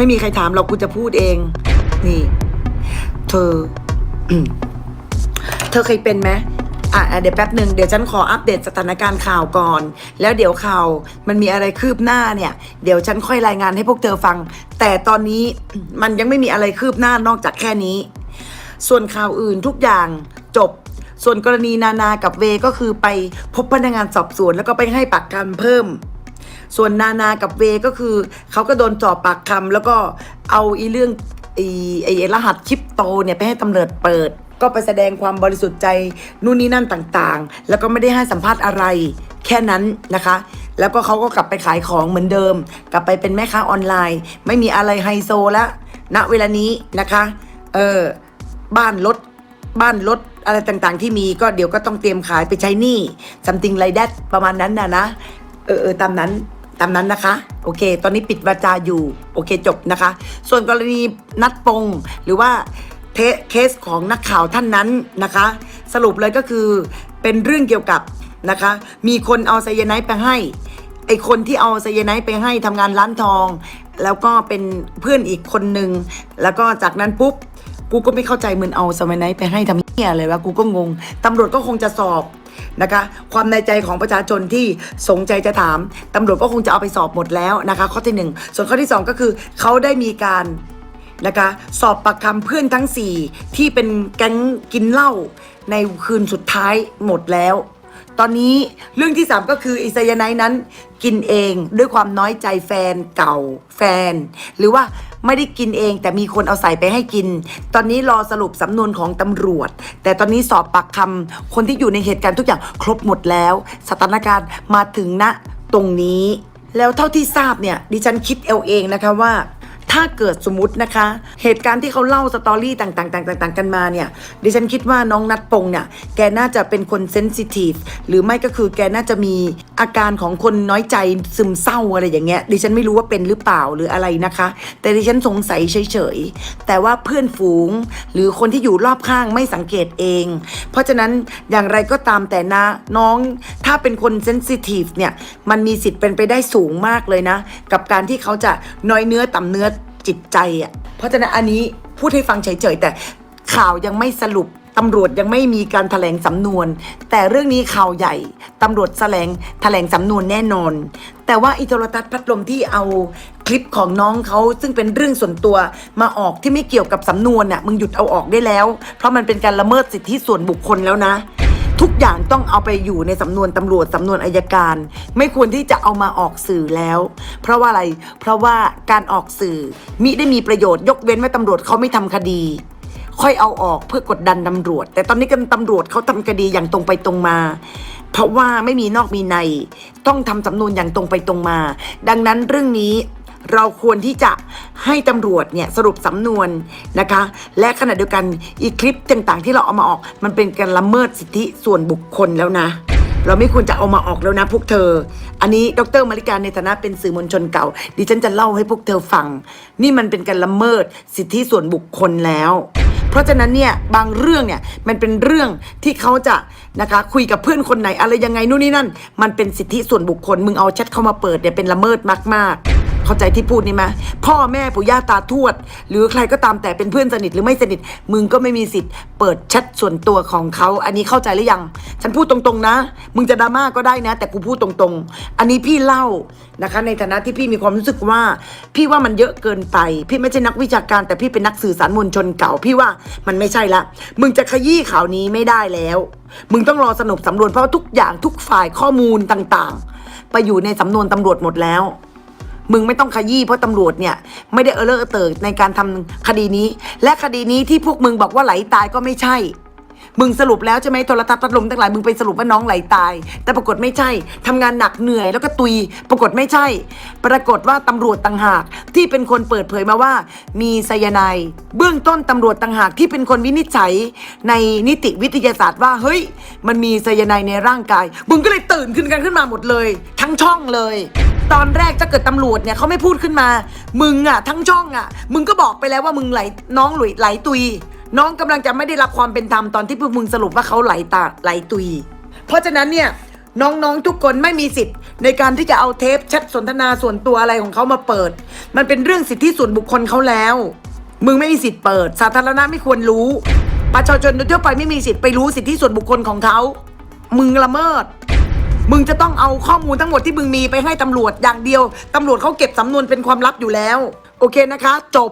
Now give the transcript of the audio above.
ไม่มีใครถามเรากูจะพูดเอง นี่ เธอ เธอเคยเป็นไหมอะเดี๋ยวแป๊บหนึ่งเดี๋ยวฉันขออัปเดตสถานการณ์ข่าวก่อน แล้วเดี๋ยวข่าวมันมีอะไรคืบหน้าเนี่ย เดี๋ยวฉันค่อยรายงานให้พวกเธอฟัง แต่ตอนนี้มันยังไม่มีอะไรคืบหน้านอกจากแค่นี้ ส่วนข่าวอื่นทุกอย่างจบ ส่วนกรณีนานากับเวก็คือไปพบพนักงานสอบสวนแล้วก็ไปให้ปากคำเพิ่ม ส่วนนานากับเวก็คือเขาก็โดนสอบปากคำแล้วก็เอาอีเรื่องไอ้ไอ้รหัสคริปโตเนี่ยไปให้ตำรวจเปิด ก็ไปแสดงความบริสุทธิ์ใจนู่นนี่นั่นต่างๆ แล้วก็ไม่ได้ให้สัมภาษณ์อะไรแค่นั้นนะคะ แล้วก็เขาก็กลับไปขายของเหมือนเดิม กลับไปเป็นแม่ค้าออนไลน์ ไม่มีอะไรไฮโซแล้วณเวลานี้นะคะเออบ้านรถบ้านรถอะไรต่างๆ ที่มีก็เดี๋ยวก็ต้องเตรียมขายไปใช้หนี้ something like that ประมาณนั้นนะนะเออเออตามนั้น ตามนั้นนะคะ โอเค ตอนนี้ปิดวาจาอยู่ โอเคจบนะคะ ส่วนกรณีนัดปงหรือว่าเทเคสของนักข่าวท่านนั้นนะคะ สรุปเลยก็คือเป็นเรื่องเกี่ยวกับนะคะ มีคนเอาไซยาไนด์ไปให้ไอคนที่เอาไซยาไนด์ไปให้ทำงานร้านทอง แล้วก็เป็นเพื่อนอีกคนนึง แล้วก็จากนั้นปุ๊บกูก็ไม่เข้าใจมึงเอาสมัยไหนไปให้ทำเหี้ยอะไรวะกูก็งงตำรวจก็คงจะสอบ นะคะ ความในใจของประชาชนที่สนใจจะถามตำรวจก็คงจะเอาไปสอบหมดแล้วนะคะ ข้อที่หนึ่งส่วนข้อที่สองก็คือเขาได้มีการนะคะสอบปากคำเพื่อนทั้ง 4 ที่เป็นแก๊งกินเหล้าในคืนสุดท้ายหมดแล้ว ตอนนี้เรื่องที่ 3 ก็คืออิสยาไนนั้นกินเองด้วยความน้อยใจแฟนเก่าแฟน หรือว่า ไม่ได้กินเอง แต่มีคนเอาใส่ไปให้กิน ตอนนี้รอสรุปสำนวนของตำรวจ แต่ตอนนี้สอบปากคำคนที่อยู่ในเหตุการณ์ทุกอย่างครบหมดแล้ว สถานการณ์มาถึงณตรงนี้ แล้วเท่าที่ทราบเนี่ยดิฉันคิดเอาเองนะคะว่า ถ้าเกิดสมมตินะคะ เหตุการณ์ที่เขาเล่าสตอรี่ต่างๆต่างๆกันมาเนี่ย ดิฉันคิดว่าน้องนัดปงเนี่ย แกน่าจะเป็นคนเซนซิทีฟหรือไม่ก็คือแกน่าจะมีอาการของคนน้อยใจซึมเศร้าอะไรอย่างเงี้ย ดิฉันไม่รู้ว่าเป็นหรือเปล่าหรืออะไรนะคะ แต่ดิฉันสงสัยเฉยๆ แต่ว่าเพื่อนฝูง หรือคนที่อยู่รอบข้างไม่สังเกตเอง เพราะฉะนั้นอย่างไรก็ตามแต่นะน้องถ้าเป็นคนเซนซิทีฟเนี่ยมันมีสิทธิ์เป็นไปได้สูงมากเลยนะ กับการที่เขาจะน้อยเนื้อต่ำเนื้อ จิตใจอะ เพราะฉะนั้นอันนี้พูดให้ฟังเฉยๆแต่ข่าวยังไม่สรุปตำรวจยังไม่มีการถแถลงสำนวน แต่เรื่องนี้ข่าวใหญ่ตำรวจแถลงแถลงสำนวนแน่นอน แต่ว่าอิโทรทัศน์พัดลมที่เอาคลิปของน้องเขาซึ่งเป็นเรื่องส่วนตัวมาออกที่ไม่เกี่ยวกับสำนวนน่ะมึงหยุดเอาออกได้แล้ว เพราะมันเป็นการละเมิดสิทธิส่วนบุคคลแล้วนะ ทุกอย่างต้องเอาไปอยู่ในสำนวนตำรวจสำนวนอายการ ไม่ควรที่จะเอามาออกสื่อแล้ว เพราะว่าอะไร เพราะว่าการออกสื่อมิได้มีประโยชน์ยกเว้นว่าตำรวจเขาไม่ทำคดี ค่อยเอาออกเพื่อกดดันตำรวจ แต่ตอนนี้กันตำรวจเขาทำคดีอย่างตรงไปตรงมา เพราะว่าไม่มีนอกมีใน ต้องทำสำนวนอย่างตรงไปตรงมา ดังนั้นเรื่องนี้ เราควรที่จะให้ตำรวจเนี่ยสรุปสำนวนนะคะ และขณะเดียวกันอีคลิปต่างๆ ที่เราเอามาออก มันเป็นการละเมิดสิทธิส่วนบุคคลแล้วนะ เราไม่ควรจะเอามาออกแล้วนะพวกเธอ อันนี้ดรมาริการในฐานะเป็นสื่อมวลชนเก่า ดิฉันจะเล่าให้พวกเธอฟัง นี่มันเป็นการละเมิดสิทธิส่วนบุคคลแล้วเพราะฉะนั้นเนี่ยบางเรื่องเนี่ยมันเป็นเรื่องที่เขาจะนะคะคุยกับเพื่อนคนไหนอะไรยังไงนู่นนี่นั่น มันเป็นสิทธิส่วนบุคคลมึงเอาแชทเข้ามาเปิดเนี่ยเป็นละเมิดมากๆ เข้าใจที่พูดนี่ไหมพ่อแม่ปู่ย่าตาทวด หรือใครก็ตามแต่เป็นเพื่อนสนิทหรือไม่สนิท มึงก็ไม่มีสิทธิ์เปิดแชทส่วนตัวของเขา อันนี้เข้าใจหรือยัง ฉันพูดตรงๆนะ มึงจะดราม่าก็ได้นะ แต่กูพูดตรงๆ อันนี้พี่เล่านะคะ ในฐานะที่พี่มีความรู้สึกว่า พี่ว่ามันเยอะเกินไป พี่ไม่ใช่นักวิชาการ แต่พี่เป็นนักสื่อสารมวลชนเก่า พี่ว่ามันไม่ใช่ละ มึงจะขยี้ข่าวนี้ไม่ได้แล้ว มึงต้องรอสนุกสำนวนเพราะทุกอย่างทุกฝ่ายข้อมูลต่างๆ ไปอยู่ในสำนวนตำรวจหมดแล้ว มึงไม่ต้องขยี้เพราะตำรวจเนี่ยไม่ได้เออเลอเออเติร์ในการทำคดีนี้ และคดีนี้ที่พวกมึงบอกว่าไหลตายก็ไม่ใช่ มึงสรุปแล้วใช่ไหมโทรทัศน์พัดลมทั้งหลายมึงไปสรุปว่าน้องไหลตาย แต่ปรากฏไม่ใช่ทำงานหนักเหนื่อยแล้วก็ตุย ปรากฏไม่ใช่ ปรากฏว่าตำรวจต่างหาก ที่เป็นคนเปิดเผยมาว่า มีไซยาไนด์เบื้องต้นตำรวจต่างหากที่เป็นคนวินิจฉัยในนิติวิทยาศาสตร์ว่าเฮ้ย มันมีไซยาไนด์ในร่างกาย มึงก็เลยตื่นขึ้นกันขึ้นมาหมดเลย ทั้งช่องเลย ตอนแรกถ้าเกิดตำรวจเนี่ยเขาไม่พูดขึ้นมา มึงอะ ทั้งช่องอะ มึงก็บอกไปแล้วว่ามึงไหลน้องหลุยไหลตุย น้องกำลังจะไม่ได้รับความเป็นธรรมตอนที่พวกมึงสรุปว่าเขาไหลตาไหลตุย เพราะฉะนั้นเนี่ยน้องๆทุกคนไม่มีสิทธิ์ ในการที่จะเอาเทปแชทสนทนาส่วนตัวอะไรของเขามาเปิด มันเป็นเรื่องสิทธิส่วนบุคคลเขาแล้ว มึงไม่มีสิทธิ์เปิด สาธารณะไม่ควรรู้ ประชาชนโดยทั่วไปไม่มีสิทธิ์ไปรู้สิทธิส่วนบุคคลของเขา มึงละเมิด มึงจะต้องเอาข้อมูลทั้งหมดที่มึงมีไปให้ตำรวจอย่างเดียวตำรวจเขาเก็บสำนวนเป็นความลับอยู่แล้ว โอเคนะคะ จบ